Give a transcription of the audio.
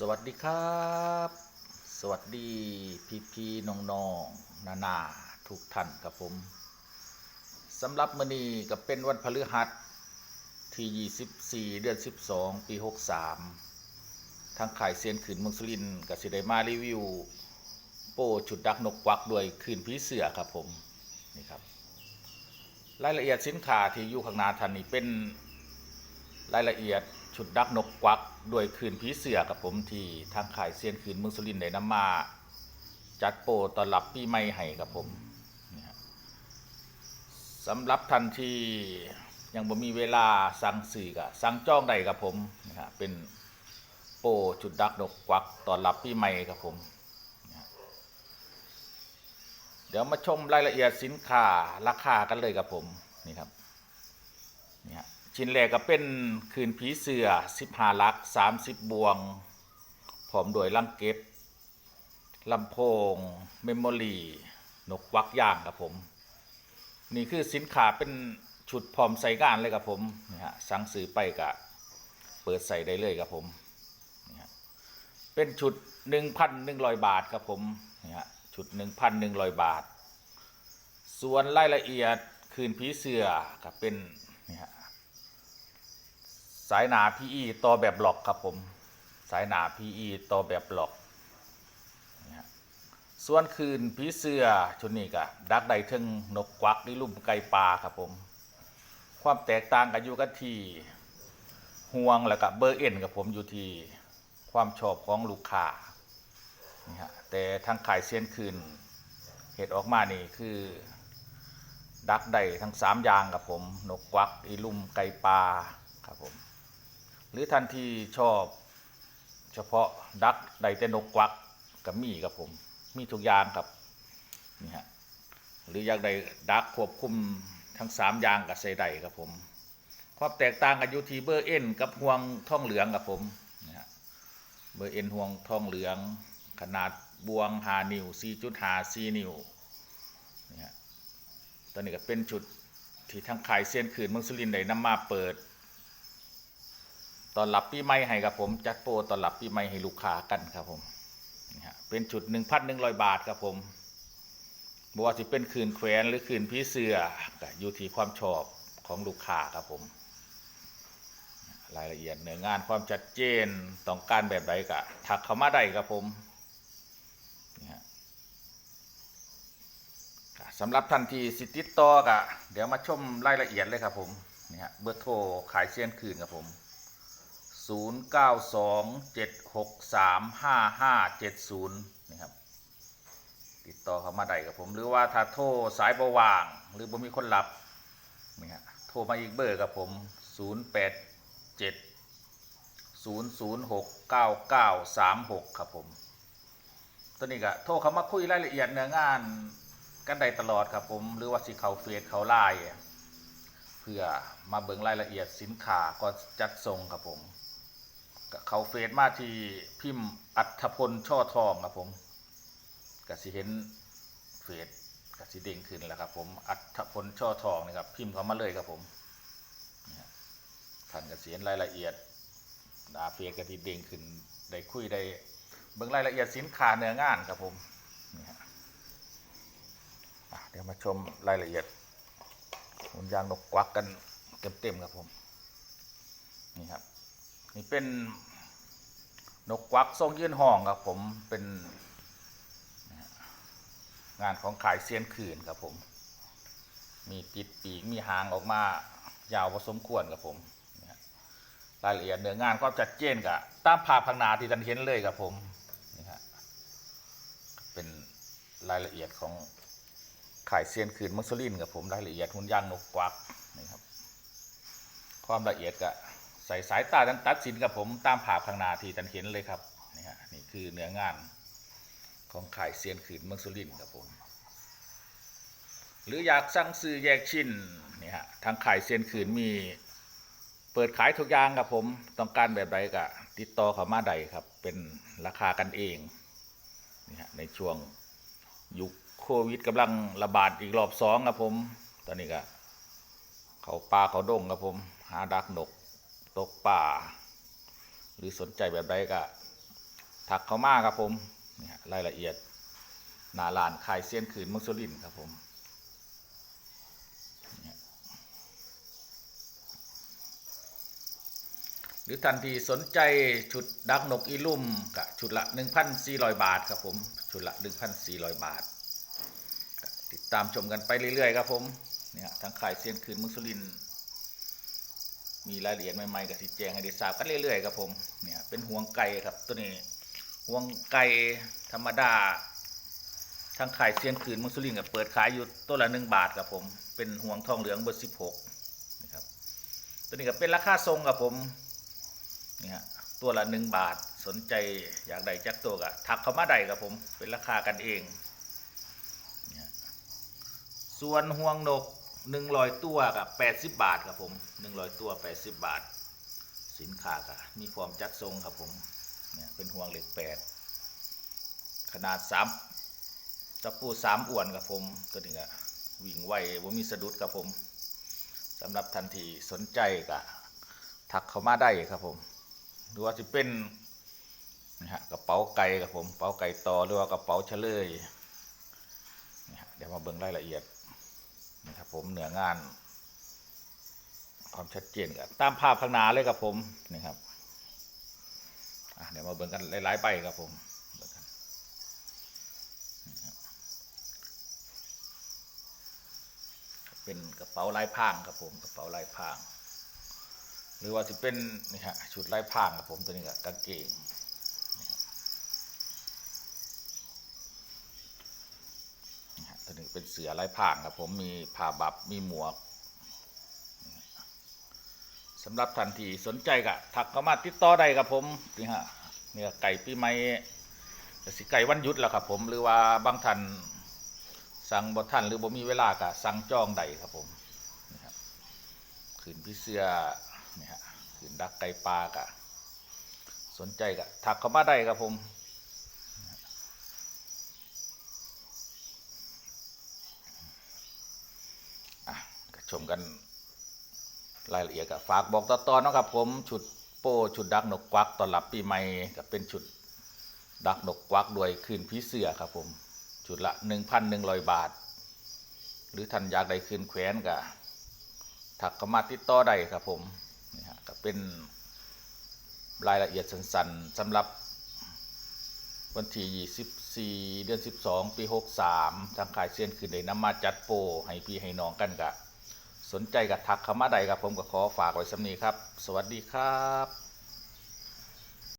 สวัสดีครับ สวัสดีพี่พี่น้องๆนานาทุกท่านครับผมสำหรับมื้อนี้ก็เป็นวันพฤหัสที่ 24 เดือน 12 ปี 63 ทางขายเซียนขืนเมืองสุรินทร์ก็สิได้มารีวิว โป้ชุดดักนกกวักด้วยคืนผีเสือครับผมนี่ครับ รายละเอียดสินค้าที่อยู่ข้างหน้าท่านนี่เป็นรายละเอียด ชุดดักนกกวักด้วยคืนผีเสือกับผมที่ทางขายเซียนคืนเมืองสุรินทร์ได้ำมา จัดโปรตอนรับปีใหม่ให้กับผมสำหรับท่านที่ยังบ่มีเวลาสั่งสื่อก็สั่งจองได้กับผมนะฮะเป็นโปรชุดดักนกกวักตอนรับปีใหม่กับผมเดี๋ยวมาชมรายละเอียดสินค้าราคากันเลยกับผมนี่ครับ ชิ้นแรกก็เป็นคืนผีเสือ15ลัก30บบวงพร้อมด้วยลังเก็บลำโพง เมมโมรีนกวักย่างครับผม นี่คือสินค้าเป็นชุดพร้อมใส่งานเลยครับผมนี่ฮะสั่งซื้อไปก็เปิดใส่ได้เลยครับผมนี่ฮะเป็นชุด1,100บาทครับผมนี่ฮะชุด1,100บาท ส่วนรายละเอียดคืนผีเสือก็เป็นนี่ฮะ สายหนา PE ต่อแบบหลอกครับผม สายหนา PE ต่อแบบหลอกส่วนคืนผีเสือชุดนี้ก็ดักไดเทึงนกกวักหรือลุ่มไก่ปลาครับผม ความแตกต่างกันอยู่กันที่ห่วงแล้วก็เบอร์เอ็นกับผมอยู่ที่ความชอบของลูกค้านี่ฮะแต่ทางขายเซียนคืนเห็ดออกมานี่คือ ดักได้ทั้งสามอย่างครับผม นกกวักอีลุ่มไก่ปลาครับผม หรือท่านที่ชอบเฉพาะดักได้แต่นกกวักกับมีครับผมมีทุกอย่างครับนี่ฮะหรืออยากได้ดักควบคุมทั้งสามอย่างกับใส่ได้ครับผมความแตกต่างกันอยู่ที่เบอร์เอ็นกับห่วงท่องเหลืองครับผมนะฮะเบอร์เอ็นห่วงท่องเหลือง ขนาดบวงหานิว4.5 4นิวนี่ฮะตอนนี้ก็เป็นจุดที่ทางขายเซียนขืนมืองสุรินได้นำมาเปิด ตอนรับปีใหม่ให้ครับผมจัดโปรตอนรับปีใหม่ให้ลูกค้ากันครับผมนี่ฮะเป็นจุด1,100บาทครับผมบว่าจะเป็นคืนแขวนหรือคืนพีเสือก็อยู่ที่ความชอบของลูกค้าครับผม รายละเอียดเนื้องานความชัดเจนต้องการแบบใดก็ทักเข้ามาได้ครับผมนี่ฮะสำหรับท่านที่สิติดต่อกะเดี๋ยวมาชมรายละเอียดเลยครับผมนี่ฮะเบอร์โทรขายเซียนคืนครับผม 0927635570นี่ครับติดต่อเข้ามาได้กับผม หรือว่าถ้าโทรสายประว่าง หรือบ่มีคนรับนี่ฮะโทรมาอีกเบอร์กับผม 087-006-9936 ครับผมตอนนี้ก็โทรเข้ามาคุยรายละเอียดเนื้องานกันได้ตลอดครับผม หรือว่าสิเขาเฟซเขาไลน์เพื่อมาเบิ่งรายละเอียดสินค้าก่อนจัดส่งครับผม ก็เขาเฟซมาที่พิมพ์อัธพลช่อทองครับผมก็สิเห็นเฟซก็สิเด้งขึ้นแล้วครับผมอัธพลช่อทองนะครับพิมพ์เขามาเลยครับผมนี่ฮะท่านก็สิเห็นรายละเอียดหน้าเฟซก็ที่เด้งขึ้นได้คุยได้เบิ่งรายละเอียดสินค้าเนื้องานครับผมเดี๋ยวมาชมรายละเอียดหุ่นยางนกกวักกันเต็มๆครับผมนี่ครับ นี่เป็นนกกวักทรงยื่นห้องครับผมเป็นงานของขายเซียนขื่นครับผม มีปิดปีกมีหางออกมายาวพอสมควรครับผมรายละเอียดเนื้องานก็จัดเจนกับตามภาพข้างหน้าที่ท่านเห็นเลยครับผมนี่ฮะเป็นรายละเอียดของขายเซียนคืนมัสลินกับผมรายละเอียดหุ่นย่างนกกวักนี่ครับความละเอียดก็ ใส่สายตาตัดสินกับผมตามภาพข้างนาทีท่านเห็นเลยครับนี่ฮะนี่คือเนื้องานของขายเซียนคืนเมืองสุรินครับผม หรืออยากสั่งซื้อแยกชิ้นนี่ฮะทางขายเซียนคืนมีเปิดขายทุกอย่างครับผมต้องการแบบใดก็ติดต่อเขามาใดครับเป็นราคากันเองนี่ฮะในช่วงยุคโควิดกำลังระบาดอีกรอบสองครับผม ตอนนี้ก็เขาป่าเขาดงครับผม หาดักนก ตกป่า หรือสนใจแบบใดก็ถักเข้ามาครับผมนี่ฮะรายละเอียดนาลานคายเซียนขืนมืองสุรินครับผมหรือทันทีสนใจชุดดักนกอีลุ่มกับชุดละ 1,400 บาทครับผม ชุดละ 1,400 บาท ติดตามชมกันไปเรื่อย ๆ ครับผมเนี่ยทางขายเซียนคืนมุสุริน มีรายละเอียดใหม่ๆกับสิแจงให้ได้ทราบกันเรื่อยๆครับผมเนี่ยเป็นห่วงไก่ครับตัวนี้ห่วงไก่ธรรมดาทางขายเซียนคืนมุสุรินทร์ก็เปิดขายอยู่ตัวละหนึ่งบาทครับผมเป็นห่วงทองเหลืองเบอร์สิบหกนะครับตัวนี้ก็เป็นราคาทรงครับผมนี่ฮะตัวละหนึ่งบาทสนใจอยากได้จักตัวก็ทักเข้ามาได้ครับผมเป็นราคากันเองส่วนห่วงนก หนึ่งร้อยตัวกับแปดสิบบาทครับผมหนึ่งร้อยตัวแปดสิบบาท สินค้าก็มีความจัดทรงครับผมเนี่ยเป็นห่วงเหล็กแปดขนาดสามตะปูสามอ้วนครับผมตัวนี้ก็วิ่งไวว่ามีสะดุดครับผมสำหรับทันทีสนใจก็ทักเข้ามาได้ครับผมหรือว่าจะเป็นนะฮะกระเป๋าไก่ครับผมกระเป๋าไก่ต่อหรือว่ากระเป๋าเฉลยนะฮะเดี๋ยวมาเบิ่งรายละเอียด นะครับผมเหนืองาน ความชัดเจนกันตามภาพข้างหน้าเลยครับผมนี่ครับเดี๋ยวมาเบิ่งกันหลายๆใบครับผมเป็นกระเป๋าลายพรางครับผมกระเป๋าลายพราง หรือว่าจะเป็นนี่ฮะชุดลายพรางครับผมตัวนี้ก็กางเกง นะฮะตัวนี้ เสือลายพรางครับผมมีผ้าบับมีหมวกสำหรับทันทีสนใจก็ทักเข้ามาติดต่อได้ครับผมนี่ฮะเนี่ยไก่ปีใหม่สิไก่วันหยุดแล้วครับผมหรือว่าบางท่านสั่งบ่ท่านหรือบ่มีเวลาก็สั่งจองได้ครับผมนี่ครับขืนพี่เสือนี่ฮะขืนดักไก่ปลากะสนใจก็ทักเข้ามาได้ครับผม อะก็ ชมกันรายละเอียดกับฝากบอกต่อๆเนาะครับผมชุดโป้ชุดดักนกกวักตอนรับปีใหม่ก็เป็นชุดดักนกกวักด้วยคืนผีเสือครับผมชุดละ 1,100 บาท หรือท่านอยากได้คืนแขวนก็ถักเข้ามาติดต่อได้ครับผมนี่ฮะก็เป็นรายละเอียดสั้นๆสำหรับวันที่ 24 เดือน 12 ปี 63 ทางขายเซียนคืนได้นำมาจัดโปรให้พี่ให้น้องกันกะส นใจกับทักเข้ามาใดกับผมก็ขอฝากไว้สำนีครับ สวัสดีครับ